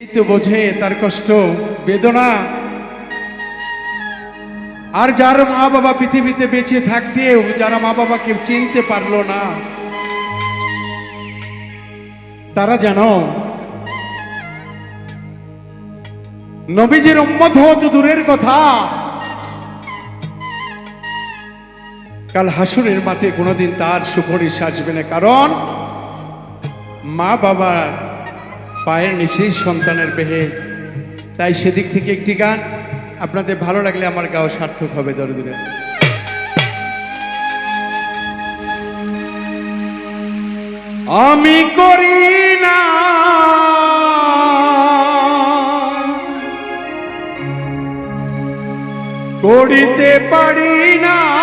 এই তো বোঝে তার কষ্ট, বেদনা। আর যার মা বাবা পৃথিবীতে বেঁচে থাকতেও যারা মা বাবাকে চিনতে পারল না, তারা জানো নবীজির উম্মত হওয়া তো দূরের কথা। কাল হাসুরের মাঠে কোনোদিন তার সুপরিশ আসবে না, কারণ মা বাবার পায়ের নিচেই সন্তানের বেহেজ তাই সেদিক থেকে একটি গান আপনাদের ভালো লাগলে আমার গাও সার্থক হবে দরদুরে। আমি করি না। করিতে পারি না।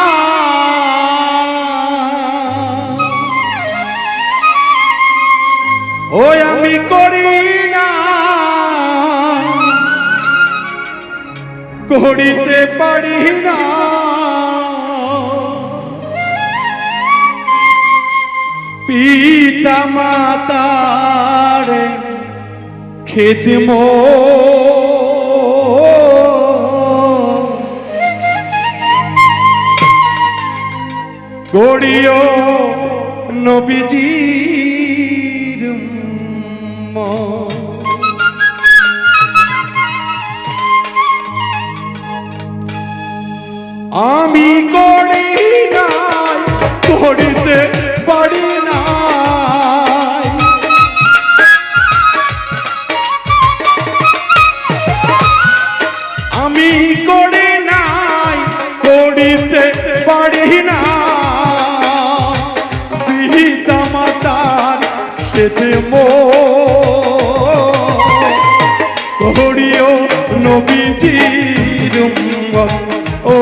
করি না। করিতে পারি না। পিতা মাতার খেদম গড়িও নবীজির আমি করি নাই করিতে পারি নাই। আমি করি নাই করিতে পারি না পিতা মাতার খেতে মো করিও নবীজির ও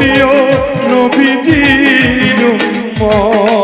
করিও নবীজির উম্মত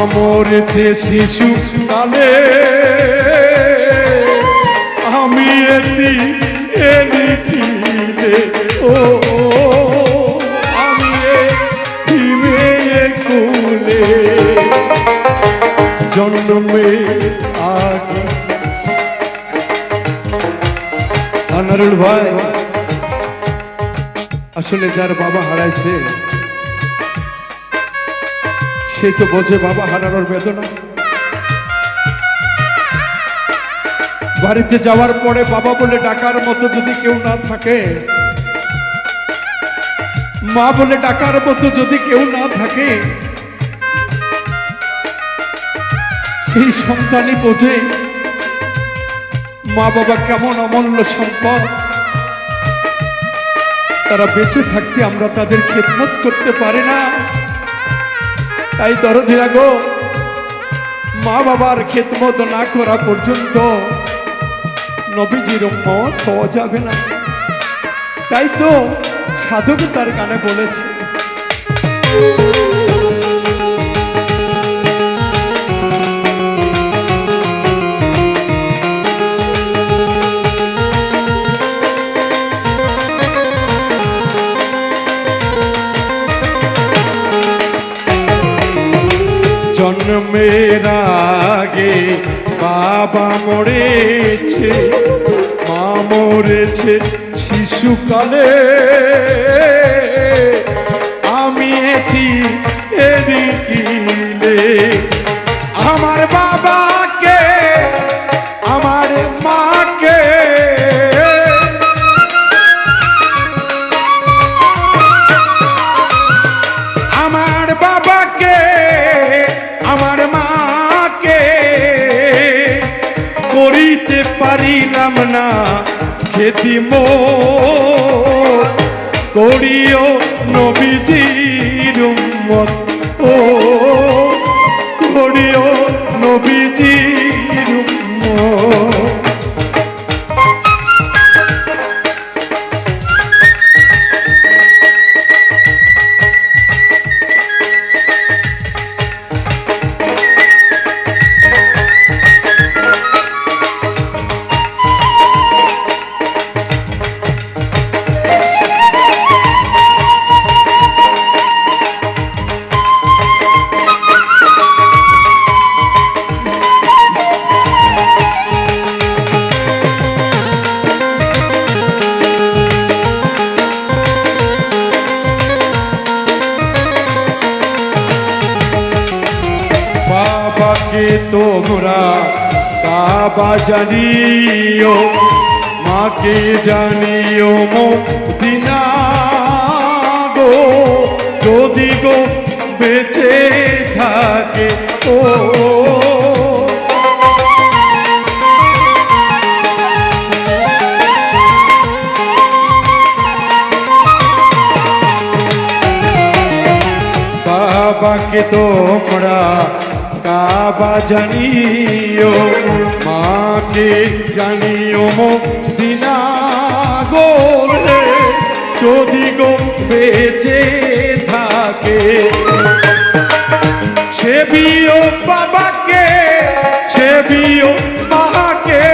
মা মরেছে শিশু কালে, আমি এটি এলিটিলে ও, আমি মেয়ে কুলে। জন্মের আগে আনারুল ভাই, আসলে যার বাবা হারাইছে সে তো বোঝে বাবা হারানোর বেদনা। বাড়িতে যাওয়ার পরে বাবা বলে, ডাকার মতো যদি কেউ না থাকে, মা বলে, ডাকার মতো যদি কেউ না থাকে, সেই সন্তানই বোঝে, মা বাবা কেমন অমূল্য সম্পদ। তারা বেঁচে থাকতে আমরা তাদের খেদমত করতে পারি না। তাই দরদিরা গো মা বাবার খেতমত না করা পর্যন্ত নবীজির মত হওয়া যাবে না। তাই তো সাধক তার গানে বলেছে বাবা মরেছে মা মরেছে শিশুকালে। পারিলাম না খেতি মোর। করিও নবীজির উম্মত ও। করিও নবীজির উম্মত। বাবাকে তোমরা কাবা জানিও, মাকে জানিও দিনা গো। যদি গো বেঁচে থাকে ও। বাবাকে তোমরা কাবা জানিও, মাকে জানিও দিনা গোলে যদি গো বেঁচে থাকে সেবিও বাবাকে সেবিও মাকে।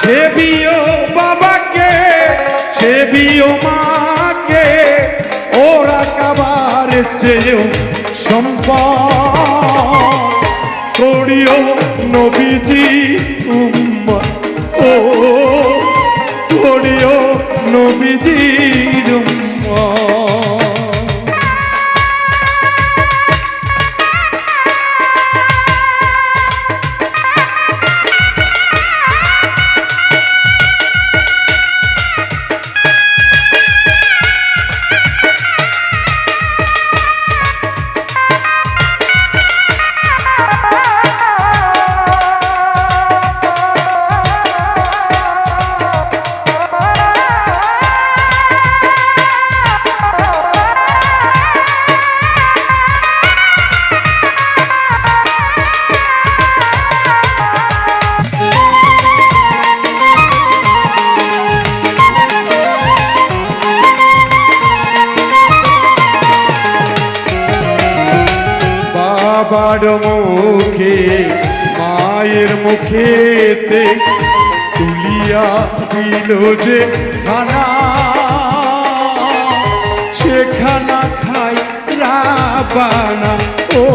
সেবিও সম্পদ করিও নবীজি উম্মত। ও করিও নবীজির বাবার মুখে মায়ের মুখেতে তুলিয়া দিল যে খানা সেখানা খাই রাবানা ও।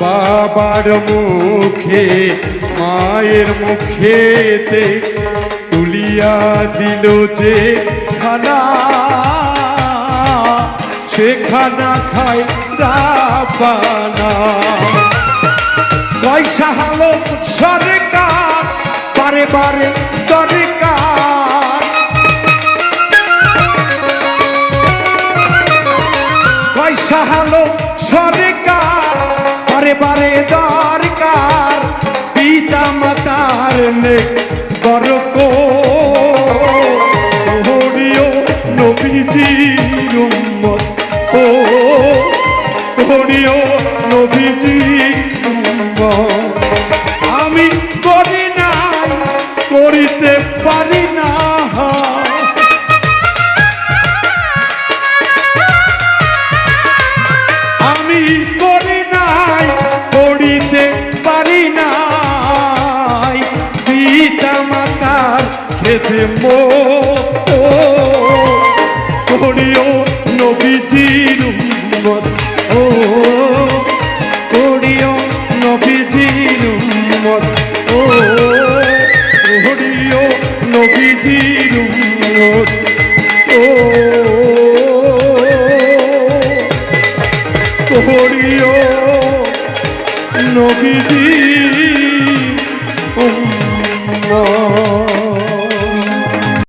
বাবার মুখে মায়ের মুখেতে তুলিয়া দিল যে খানা। সে খানা খায় পয়সা হালো সরকার বারে দরকার। পয়সা হালো সরকার, বারে বারে মাতার নে বরক হরিও নবীজির উম্মত ও হরিও নবীজির আমি করি নাই, করিতে পারি না। আমি করি খেতে